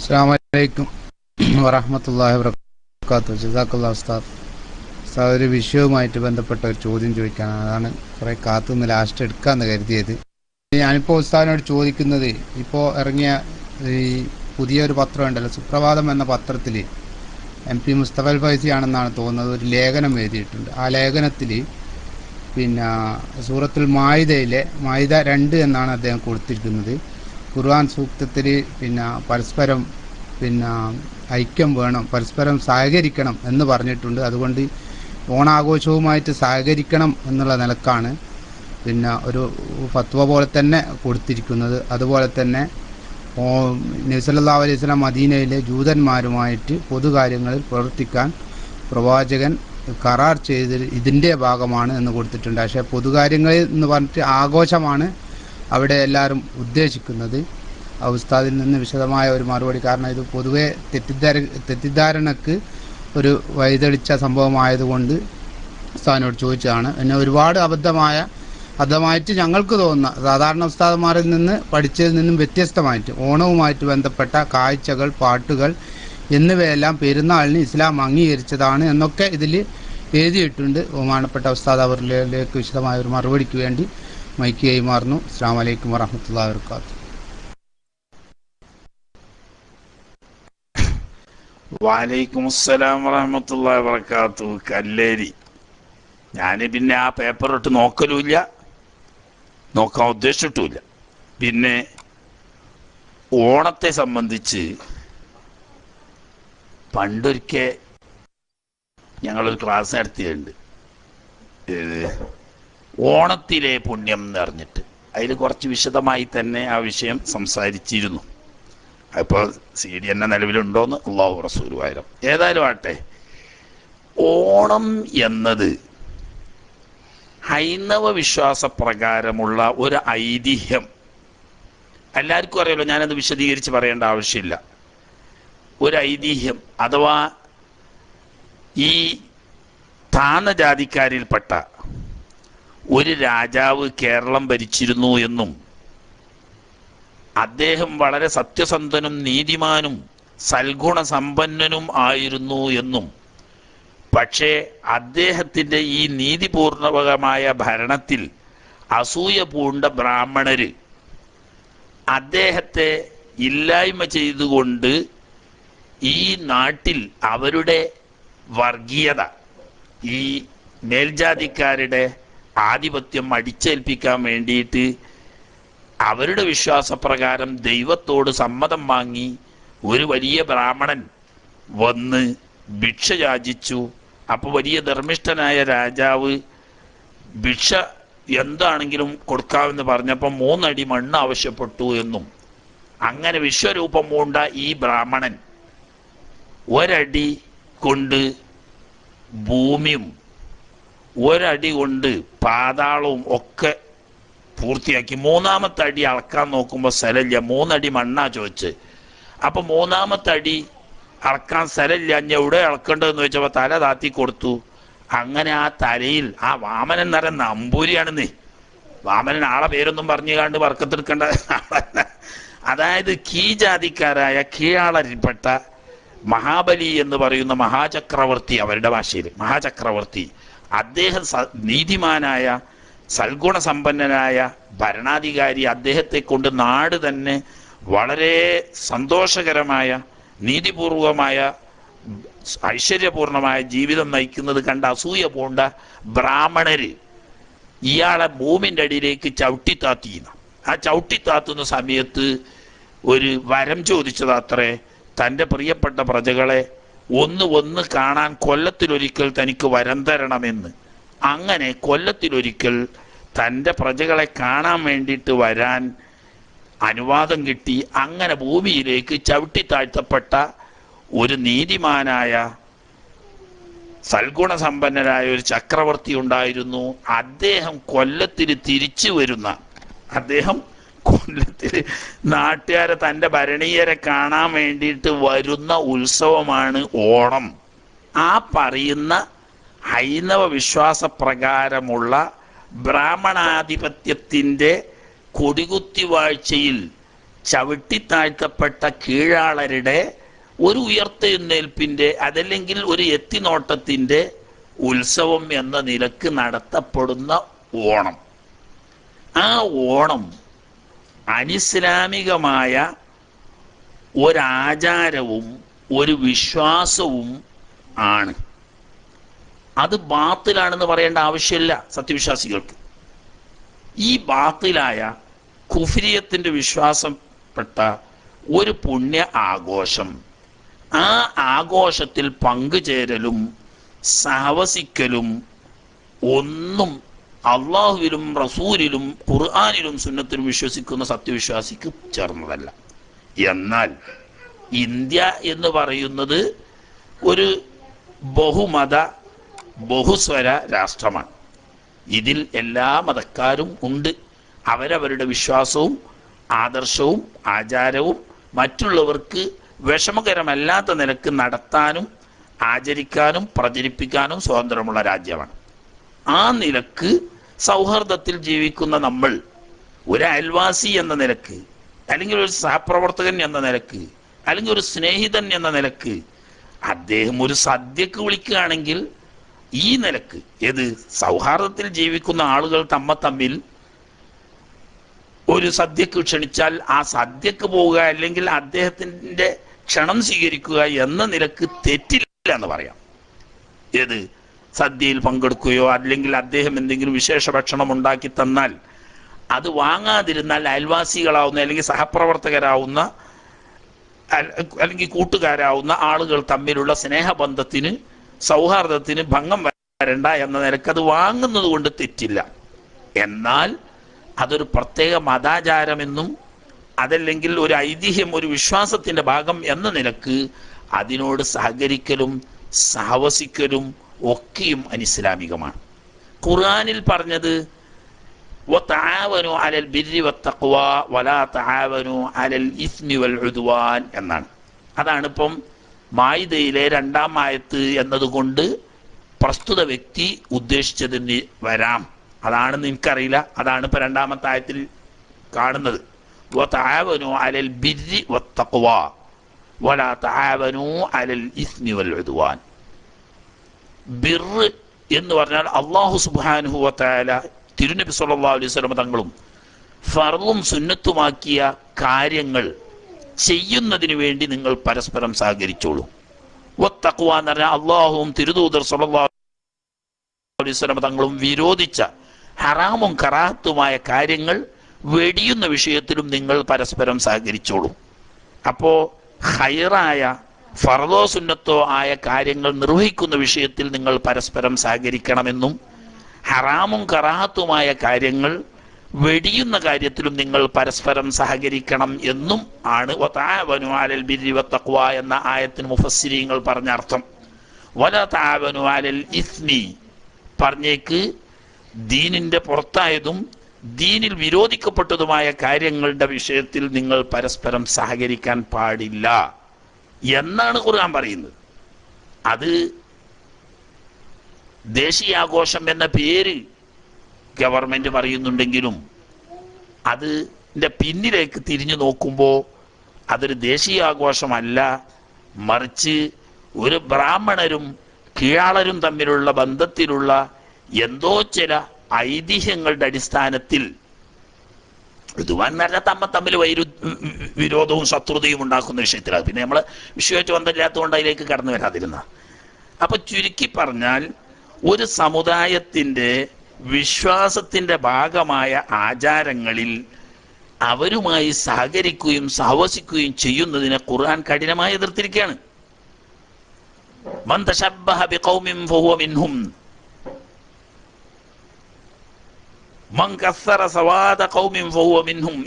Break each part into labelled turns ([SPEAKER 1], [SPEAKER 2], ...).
[SPEAKER 1] അസ്സാമലൈക്കും വറഹമത്തല്ലാഹി വർക്കാത്തു ജസാഖുല്ലാ ഉസ്താദ്. ഉസ്താദ് ഒരു വിഷയവുമായിട്ട് ബന്ധപ്പെട്ട ഒരു ചോദ്യം ചോദിക്കാനാണ്. അതാണ് കുറെ കാത്തുനിന്ന് ലാസ്റ്റ് എടുക്കാമെന്ന് കരുതിയത്. ഞാനിപ്പോൾ ഉസ്താദിനോട് ചോദിക്കുന്നത് ഇപ്പോൾ ഇറങ്ങിയ ഈ പുതിയൊരു പത്രം ഉണ്ടല്ലോ സുപ്രഭാതം എന്ന പത്രത്തിൽ എം പി മുസ്തഫൽ ഫൈസി ആണെന്നാണ് തോന്നുന്നത്. ഒരു ലേഖനം എഴുതിയിട്ടുണ്ട്. ആ ലേഖനത്തിൽ പിന്നെ സൂറത്തുൽ മായിദയിലെ മായിദ രണ്ട് എന്നാണ് അദ്ദേഹം കൊടുത്തിരിക്കുന്നത്. ഖുർആൻ സൂക്തത്തിൽ പിന്നെ പരസ്പരം പിന്നെ ഐക്യം വേണം പരസ്പരം സഹകരിക്കണം എന്ന് പറഞ്ഞിട്ടുണ്ട്. അതുകൊണ്ട് ഓണാഘോഷവുമായിട്ട് സഹകരിക്കണം എന്നുള്ള നിലക്കാണ് പിന്നെ ഒരു ഫത്വ പോലെ തന്നെ കൊടുത്തിരിക്കുന്നത്. അതുപോലെ തന്നെ നബ്സല്ലാ അലൈഹി സ്വലാം മദീനയിലെ ജൂതന്മാരുമായിട്ട് പൊതുകാര്യങ്ങളിൽ പ്രവർത്തിക്കാൻ പ്രവാചകൻ കരാർ ചെയ്ത് ഇതിന്റെ ഭാഗമാണ് എന്ന് കൊടുത്തിട്ടുണ്ട്. പക്ഷേ പൊതുകാര്യങ്ങളിൽ എന്ന് പറഞ്ഞിട്ട് ആഘോഷമാണ് അവിടെ എല്ലാവരും ഉദ്ദേശിക്കുന്നത്. ഉസ്താദിൽ നിന്ന് വിശദമായ ഒരു മറുപടി. കാരണം ഇത് പൊതുവേ തെറ്റിദ്ധാര തെറ്റിദ്ധാരണക്ക് ഒരു വഴിതെളിച്ച സംഭവമായതുകൊണ്ട് ഉസ്താദിനോട് ചോദിച്ചതാണ്. പിന്നെ ഒരുപാട് അബദ്ധമായ അബദ്ധമായിട്ട് ഞങ്ങൾക്ക് തോന്നുന്ന സാധാരണ ഉസ്താദന്മാരിൽ നിന്ന് പഠിച്ചതിൽ നിന്നും വ്യത്യസ്തമായിട്ട് ഓണവുമായിട്ട് ബന്ധപ്പെട്ട കാഴ്ചകൾ പാട്ടുകൾ എന്നിവയെല്ലാം പെരുന്നാളിന് ഇസ്ലാം അംഗീകരിച്ചതാണ് എന്നൊക്കെ ഇതിൽ എഴുതിയിട്ടുണ്ട്. ബഹുമാനപ്പെട്ട ഉസ്താദ് അവരിലേക്ക് വിശദമായ ഒരു മറുപടിക്ക് വേണ്ടി. മൈക്ക് മാറുന്നു. അസ്സാം വലൈക്കും വറഹമത്തല്ലാ വർക്കാത്തു
[SPEAKER 2] വാലൈക്കും അസ്സലാം വറഹമത്തുള്ള വർക്കാത്തു കല്ലേരി. ഞാൻ പിന്നെ ആ പേപ്പർ ഇട്ട് നോക്കലുമില്ല. നോക്കാൻ ഉദ്ദേശിച്ചിട്ടുമില്ല. പിന്നെ ഓണത്തെ സംബന്ധിച്ച് പണ്ടൊരിക്കെ ഞങ്ങളൊരു ക്ലാസ് നടത്തിയിട്ടുണ്ട്. ഓണത്തിലെ പുണ്യം എന്ന് പറഞ്ഞിട്ട്. അതിൽ കുറച്ച് വിശദമായി തന്നെ ആ വിഷയം സംസാരിച്ചിരുന്നു. അപ്പോൾ സി ഡി എന്നെ നിലവിലുണ്ടോയെന്ന് അള്ളാഹു റസൂൽ വായിരം ഏതായാലും ആട്ടെ ഓണം എന്നത് ഹൈന്ദവ വിശ്വാസ പ്രകാരമുള്ള ഒരു ഐതിഹ്യം. എല്ലാവർക്കും അറിയാലോ ഞാനത് വിശദീകരിച്ച് പറയേണ്ട ആവശ്യമില്ല. ഒരു ഐതിഹ്യം അഥവാ ഈ താന ജാതിക്കാരിൽപ്പെട്ട ഒരു രാജാവ് കേരളം ഭരിച്ചിരുന്നു എന്നും അദ്ദേഹം വളരെ സത്യസന്ധനും നീതിമാനും സൽഗുണ സമ്പന്നനും ആയിരുന്നു എന്നും പക്ഷേ അദ്ദേഹത്തിന്റെ ഈ നീതിപൂർണവകമായ ഭരണത്തിൽ അസൂയ പൂണ്ട ബ്രാഹ്മണര് അദ്ദേഹത്തെ ഇല്ലായ്മ ചെയ്തുകൊണ്ട് ഈ നാട്ടിൽ അവരുടെ വർഗീയത ഈ മേൽജാതിക്കാരുടെ ആധിപത്യം അടിച്ചേൽപ്പിക്കാൻ വേണ്ടിയിട്ട് അവരുടെ വിശ്വാസപ്രകാരം ദൈവത്തോട് സമ്മതം വാങ്ങി ഒരു വലിയ ബ്രാഹ്മണൻ വന്ന് ഭിക്ഷ യാചിച്ചു. അപ്പോൾ വലിയ ധർമ്മിഷ്ഠനായ രാജാവ് ഭിക്ഷ എന്താണെങ്കിലും കൊടുക്കാമെന്ന് പറഞ്ഞപ്പോൾ മൂന്നടി മണ്ണ് ആവശ്യപ്പെട്ടു എന്നും. അങ്ങനെ വിശ്വരൂപം പൂണ്ട ഈ ബ്രാഹ്മണൻ ഒരടി കൊണ്ട് ഭൂമിയും ഒരടി കൊണ്ട് പാതാളവും ഒക്കെ പൂർത്തിയാക്കി മൂന്നാമത്തെ അടി അളക്കാൻ നോക്കുമ്പോൾ സ്ഥലമില്ല മൂന്നടി മണ്ണാ ചോദിച്ച്. അപ്പൊ മൂന്നാമത്തെ അടി അളക്കാൻ സ്ഥലമില്ല ഞാൻ എവിടെ അളക്കേണ്ടതെന്ന് ചോദിച്ചപ്പോൾ തല താത്തി കൊടുത്തു. അങ്ങനെ ആ തലയിൽ ആ വാമനൻ നര നമ്പൂരിയാണെന്നേ. വാമനൻ ആളെ പേരൊന്നും പറഞ്ഞു കാണ്ട് വർക്കത്തെടുക്കേണ്ട. ആളല്ല അതായത് കീ ജാതിക്കാരായ കീഴാളരിൽപ്പെട്ട മഹാബലി എന്ന് പറയുന്ന മഹാചക്രവർത്തി അവരുടെ ഭാഷയിൽ മഹാചക്രവർത്തി. അദ്ദേഹം നീതിമാനായ സൽഗുണസമ്പന്നനായ ഭരണാധികാരി അദ്ദേഹത്തെ കൊണ്ട് നാട് തന്നെ വളരെ സന്തോഷകരമായ നീതിപൂർവമായ ഐശ്വര്യപൂർണമായ ജീവിതം നയിക്കുന്നത് കണ്ട അസൂയ പോണ്ട ബ്രാഹ്മണര് ഇയാളെ ഭൂമിന്റെ അടിയിലേക്ക് ചവിട്ടിത്താത്തിയുന്നു. ആ ചവിട്ടിത്താത്തുന്ന സമയത്ത് ഒരു വരം ചോദിച്ചതാത്രേ തന്റെ പ്രിയപ്പെട്ട പ്രജകളെ ഒന്ന് ഒന്ന് കാണാൻ കൊല്ലത്തിലൊരിക്കൽ തനിക്ക് വരം തരണമെന്ന്. അങ്ങനെ കൊല്ലത്തിലൊരിക്കൽ തന്റെ പ്രജകളെ കാണാൻ വേണ്ടിയിട്ട് വരാൻ അനുവാദം കിട്ടി. അങ്ങനെ ഭൂമിയിലേക്ക് ചവിട്ടി താഴ്ത്തപ്പെട്ട ഒരു നീതിമാനായ സൽഗുണസമ്പന്നനായ ഒരു ചക്രവർത്തി ഉണ്ടായിരുന്നു. അദ്ദേഹം കൊല്ലത്തിന് തിരിച്ചു വരുന്ന അദ്ദേഹം കൊല്ലത്തിൽ നാട്ടുകാരെ തന്റെ ഭരണീയരെ കാണാൻ വേണ്ടിയിട്ട് വരുന്ന ഉത്സവമാണ് ഓണം. ആ പറയുന്ന ഹൈന്ദവ വിശ്വാസ പ്രകാരമുള്ള ബ്രാഹ്മണാധിപത്യത്തിന്റെ കൊടികുത്തി വാഴ്ചയിൽ ചവിട്ടിത്താഴ്ത്തപ്പെട്ട കീഴാളരുടെ ഒരു ഉയർത്തെഴുന്നേൽപ്പിന്റെ അതല്ലെങ്കിൽ ഒരു എത്തിനോട്ടത്തിന്റെ ഉത്സവം എന്ന നിലയ്ക്ക് നടത്തപ്പെടുന്ന ഓണം. ആ ഓണം അനിസ്ലാമികമായ ഒരാചാരവും ഒരു വിശ്വാസവും ആണ്. അത് ബാത്തിലാണെന്ന് പറയേണ്ട ആവശ്യമില്ല സത്യവിശ്വാസികൾക്ക്. ഈ ബാത്തിലായ കുഫിരിയത്തിന്റെ വിശ്വാസപ്പെട്ട ഒരു പുണ്യ ആഘോഷം. ആ ആഘോഷത്തിൽ പങ്കുചേരലും സഹവസിക്കലും ഒന്നും അള്ളാഹുവിലും റസൂലിലും ഖുർആാനിലും സുന്നത്തിലും വിശ്വസിക്കുന്ന സത്യവിശ്വാസിക്ക് ചേർന്നതല്ല. എന്നാൽ ഇന്ത്യ എന്ന് പറയുന്നത് ഒരു ബഹുമത ബഹുസ്വര രാഷ്ട്രമാണ്. ഇതിൽ എല്ലാ മതക്കാരും ഉണ്ട്. അവരവരുടെ വിശ്വാസവും ആദർശവും ആചാരവും മറ്റുള്ളവർക്ക് വിഷമകരമല്ലാത്ത നിലയ്ക്ക് നടത്താനും ആചരിക്കാനും പ്രചരിപ്പിക്കാനും സ്വാതന്ത്ര്യമുള്ള രാജ്യമാണ്. ആ നിലയ്ക്ക് സൗഹൃദത്തിൽ ജീവിക്കുന്ന നമ്മൾ ഒരു അയൽവാസി എന്ന നിലയ്ക്ക് അല്ലെങ്കിൽ ഒരു സഹപ്രവർത്തകൻ എന്ന നിലയ്ക്ക് അല്ലെങ്കിൽ ഒരു സ്നേഹിതൻ എന്ന നിലയ്ക്ക് അദ്ദേഹം ഒരു സദ്യക്ക് വിളിക്കുകയാണെങ്കിൽ ഈ നിലയ്ക്ക് ഏത് സൗഹാർദ്ദത്തിൽ ജീവിക്കുന്ന ആളുകൾ തമ്മ തമ്മിൽ ഒരു സദ്യക്ക് ക്ഷണിച്ചാൽ ആ സദ്യക്ക് പോവുക അല്ലെങ്കിൽ അദ്ദേഹത്തിന്റെ ക്ഷണം സ്വീകരിക്കുക എന്ന നിലയ്ക്ക് തെറ്റില്ല എന്ന് പറയാം. ഏത് സദ്യയിൽ പങ്കെടുക്കുകയോ അല്ലെങ്കിൽ അദ്ദേഹം എന്തെങ്കിലും വിശേഷ ഭക്ഷണം ഉണ്ടാക്കി തന്നാൽ അത് വാങ്ങാതിരുന്നാൽ അയൽവാസികളാവുന്ന അല്ലെങ്കിൽ സഹപ്രവർത്തകരാവുന്ന അല്ലെങ്കിൽ കൂട്ടുകാരാവുന്ന ആളുകൾ തമ്മിലുള്ള സ്നേഹബന്ധത്തിന് സൗഹാർദ്ദത്തിന് ഭംഗം വരണ്ട എന്ന നിലയ്ക്ക് അത് വാങ്ങുന്നത് കൊണ്ട് തെറ്റില്ല. എന്നാൽ അതൊരു പ്രത്യേക മതാചാരമെന്നും അതല്ലെങ്കിൽ ഒരു ഐതിഹ്യം ഒരു വിശ്വാസത്തിന്റെ ഭാഗം എന്ന നിലയ്ക്ക് അതിനോട് സഹകരിക്കലും സഹവസിക്കലും ഒക്കെയും അനിസ്ലാമികമാണ്. ഖുർആാനിൽ പറഞ്ഞത് അലൽ ബിരി വലാ അലൽ ഇസ്മി വൽ ഉദ്വാൻ എന്നാണ്. അതാണ് ഇപ്പം മായിതയിലെ രണ്ടാം ആയത്ത് എന്നതുകൊണ്ട് പ്രസ്തുത വ്യക്തി ഉദ്ദേശിച്ചതിന് വരാം. അതാണെന്ന് എനിക്കറിയില്ല. അതാണ് ഇപ്പൊ രണ്ടാമത്തെ ആയത്തിൽ കാണുന്നത്. അലൽ ബിരി വത്തക്വ വലാ അലൽ ഇസ്മി വൽ ഉദ്വാൻ ബിർ എന്ന് പറഞ്ഞാൽ അള്ളാഹു സുബാനുഹുല തിരുനബി സല്ലാ അലൈഹി വസല്ലം തങ്ങളും ഫറവും സുന്നത്തുമാക്കിയ കാര്യങ്ങൾ ചെയ്യുന്നതിന് വേണ്ടി നിങ്ങൾ പരസ്പരം സഹകരിച്ചോളൂ. ഒത്തക്കുവാന്ന് പറഞ്ഞാൽ അള്ളാഹുവും തിരുദൂതർ സല്ലല്ലാഹു അലൈഹി തങ്ങളും വിരോധിച്ച ഹറാമും കറാഹത്തുമായ കാര്യങ്ങൾ വെടിയുന്ന വിഷയത്തിലും നിങ്ങൾ പരസ്പരം സഹകരിച്ചോളൂ. അപ്പോ ഹൈറായ ഫറദോ സുന്നത്തോ ആയ കാര്യങ്ങൾ നിർവഹിക്കുന്ന വിഷയത്തിൽ നിങ്ങൾ പരസ്പരം സഹകരിക്കണമെന്നും ഹറാമും കറാഹത്തുമായ കാര്യങ്ങൾ വെടിയുന്ന കാര്യത്തിലും നിങ്ങൾ പരസ്പരം സഹകരിക്കണം എന്നും ആണ്. എന്ന ആയത്തിന് മുഫസ്സിരീങ്ങൾ പറഞ്ഞ അർത്ഥം. വല താവനു അലൽ ഇസ്മി. പറഞ്ഞേക്ക് ദീനിന്റെ പുറത്തായതും ദീനിൽ വിരോധിക്കപ്പെട്ടതുമായ കാര്യങ്ങളുടെ വിഷയത്തിൽ നിങ്ങൾ പരസ്പരം സഹകരിക്കാൻ പാടില്ല. എന്നാണ് ഖുർആൻ പറയുന്നത്. അത് ദേശീയാഘോഷം എന്ന പേര് ഗവൺമെന്റ് പറയുന്നുണ്ടെങ്കിലും അതിന്റെ പിന്നിലേക്ക് തിരിഞ്ഞു നോക്കുമ്പോൾ അതൊരു ദേശീയാഘോഷമല്ല. മറിച്ച് ഒരു ബ്രാഹ്മണരും കീഴാളരും തമ്മിലുള്ള ബന്ധത്തിലുള്ള എന്തോ ചില ഐതിഹ്യങ്ങളുടെ അടിസ്ഥാനത്തിൽ നല്ല തമ്മ തമ്മിൽ വൈരു വിരോധവും ശത്രുതയും ഉണ്ടാക്കുന്ന വിഷയത്തിലാണ് പിന്നെ നമ്മൾ വിഷയമായിട്ട് ബന്ധമില്ലാത്തതുകൊണ്ട് അതിലേക്ക് കടന്നു വരാതിരുന്ന. അപ്പൊ ചുരുക്കി പറഞ്ഞാൽ ഒരു സമുദായത്തിന്റെ വിശ്വാസത്തിന്റെ ഭാഗമായ ആചാരങ്ങളിൽ അവരുമായി സഹകരിക്കുകയും സഹവസിക്കുകയും ചെയ്യുന്നതിനെ ഖുർആൻ കഠിനമായി എതിർത്തിരിക്കുകയാണ്.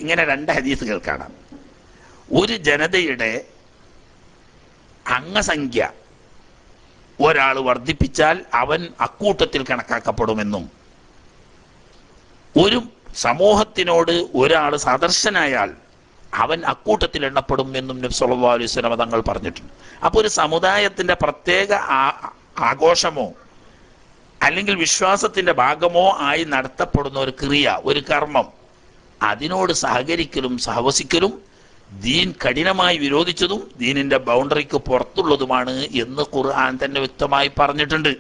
[SPEAKER 2] ഇങ്ങനെ രണ്ട് ഹദീസുകൾ കാണാം. ഒരു ജനതയുടെ അംഗസംഖ്യ ഒരാൾ വർദ്ധിപ്പിച്ചാൽ അവൻ അക്കൂട്ടത്തിൽ കണക്കാക്കപ്പെടുമെന്നും ഒരു സമൂഹത്തിനോട് ഒരാൾ സദർശനായാൽ അവൻ അക്കൂട്ടത്തിൽ എണ്ണപ്പെടും എന്നും നബി സല്ലല്ലാഹു അലൈഹി വസല്ലം തങ്ങൾ പറഞ്ഞിട്ടുണ്ട്. അപ്പോൾ ഒരു സമുദായത്തിന്റെ പ്രത്യേക ആഘോഷമോ അല്ലെങ്കിൽ വിശ്വാസത്തിന്റെ ഭാഗമോ ആയി നടത്തപ്പെടുന്ന ഒരു ക്രിയ ഒരു കർമ്മം അതിനോട് സഹകരിക്കലും സഹവസിക്കലും ദീൻ കഠിനമായി വിരോധിച്ചതും ദീനിന്റെ ബൗണ്ടറിക്ക് പുറത്തുള്ളതുമാണ് എന്ന് ഖുർആൻ തന്നെ വ്യക്തമായി പറഞ്ഞിട്ടുണ്ട്.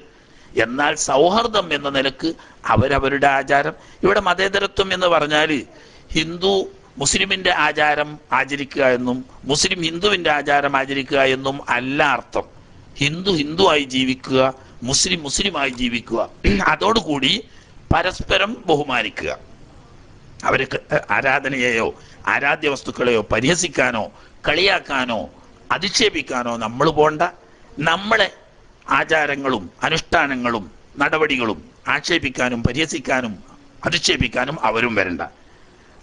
[SPEAKER 2] എന്നാൽ സൗഹൃദം എന്ന നിലയ്ക്ക് അവരവരുടെ ആചാരം. ഇവിടെ മതേതരത്വം എന്ന് പറഞ്ഞാൽ ഹിന്ദു മുസ്ലിമിന്റെ ആചാരം ആചരിക്കുക എന്നും മുസ്ലിം ഹിന്ദുവിന്റെ ആചാരം ആചരിക്കുക എന്നും അല്ല അർത്ഥം. ഹിന്ദു ഹിന്ദുവായി ജീവിക്കുക മുസ്ലിം മുസ്ലിമായി ജീവിക്കുക. അതോടുകൂടി പരസ്പരം ബഹുമാനിക്കുക. അവരെ ആരാധനയെയോ ആരാധ്യ വസ്തുക്കളെയോ പരിഹസിക്കാനോ കളിയാക്കാനോ അധിക്ഷേപിക്കാനോ നമ്മൾ പോണ്ട. നമ്മളെ ആചാരങ്ങളും അനുഷ്ഠാനങ്ങളും നടപടികളും ആക്ഷേപിക്കാനും പരിഹസിക്കാനും അധിക്ഷേപിക്കാനും അവരും വരണ്ട.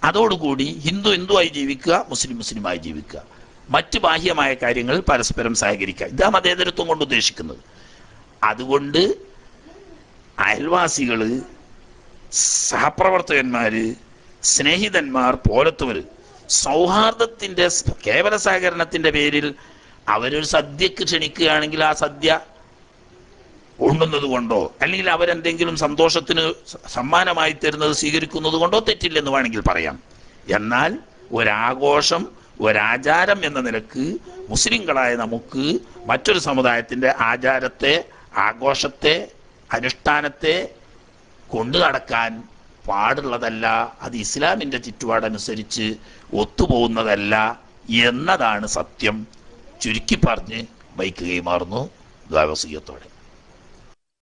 [SPEAKER 2] അതോടുകൂടി ഹിന്ദു ഹിന്ദുവായി ജീവിക്കുക മുസ്ലിം മുസ്ലിമായി ജീവിക്കുക. മറ്റ് ബാഹ്യമായ കാര്യങ്ങൾ പരസ്പരം സഹകരിക്കുക. ഇതാ മതേതരത്വം കൊണ്ട് ഉദ്ദേശിക്കുന്നത്. അതുകൊണ്ട് അയൽവാസികൾ സഹപ്രവർത്തകന്മാര് സ്നേഹിതന്മാർ പോലത്തവര് സൗഹാർദ്ദത്തിന്റെ കേവല സഹകരണത്തിന്റെ പേരിൽ അവരൊരു സദ്യക്ക് ക്ഷണിക്കുകയാണെങ്കിൽ ആ സദ്യ ഉണ്ണുന്നത് കൊണ്ടോ അല്ലെങ്കിൽ അവരെന്തെങ്കിലും സന്തോഷത്തിന് സമ്മാനമായി തരുന്നത് സ്വീകരിക്കുന്നത് കൊണ്ടോ തെറ്റില്ലെന്ന് വേണമെങ്കിൽ പറയാം. എന്നാൽ ഒരാഘോഷം ഒരാചാരം എന്ന നിലയ്ക്ക് മുസ്ലിങ്ങളായ നമുക്ക് മറ്റൊരു സമുദായത്തിന്റെ ആചാരത്തെ ആഘോഷത്തെ അനുഷ്ഠാനത്തെ കൊണ്ടു നടക്കാൻ പാടുള്ളതല്ല അത് ഇസ്ലാമിന്റെ ചുറ്റുപാടനുസരിച്ച് ഒത്തുപോകുന്നതല്ല എന്നതാണ് സത്യം. ചുരുക്കി പറഞ്ഞ് ബൈക്ക് മാറുന്നു. ദ്വാവസീയത്തോടെ